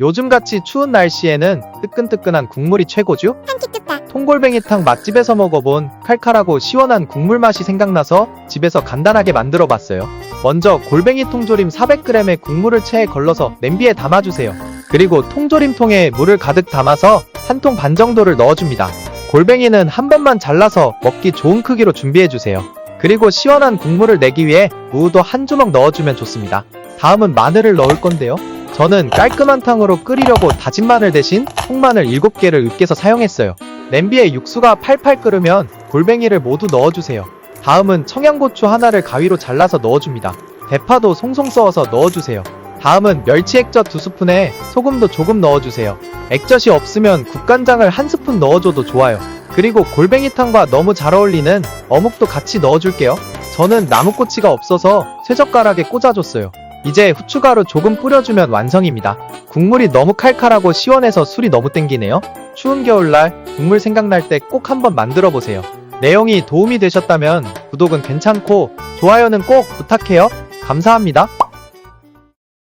요즘같이 추운 날씨에는 뜨끈뜨끈한 국물이 최고죠? 통골뱅이탕 맛집에서 먹어본 칼칼하고 시원한 국물 맛이 생각나서 집에서 간단하게 만들어 봤어요. 먼저 골뱅이 통조림 400g의 국물을 체에 걸러서 냄비에 담아주세요. 그리고 통조림통에 물을 가득 담아서 한 통 반 정도를 넣어줍니다. 골뱅이는 한 번만 잘라서 먹기 좋은 크기로 준비해주세요. 그리고 시원한 국물을 내기 위해 무도 한 주먹 넣어주면 좋습니다. 다음은 마늘을 넣을 건데요. 저는 깔끔한 탕으로 끓이려고 다진 마늘 대신 통마늘 7개를 으깨서 사용했어요. 냄비에 육수가 팔팔 끓으면 골뱅이를 모두 넣어주세요. 다음은 청양고추 하나를 가위로 잘라서 넣어줍니다. 대파도 송송 썰어서 넣어주세요. 다음은 멸치 액젓 두 스푼에 소금도 조금 넣어주세요. 액젓이 없으면 국간장을 한 스푼 넣어줘도 좋아요. 그리고 골뱅이탕과 너무 잘 어울리는 어묵도 같이 넣어줄게요. 저는 나무꼬치가 없어서 쇠젓가락에 꽂아줬어요. 이제 후추가루 조금 뿌려주면 완성입니다. 국물이 너무 칼칼하고 시원해서 술이 너무 땡기네요. 추운 겨울날 국물 생각날 때 꼭 한번 만들어 보세요. 내용이 도움이 되셨다면 구독은 괜찮고 좋아요는 꼭 부탁해요. 감사합니다.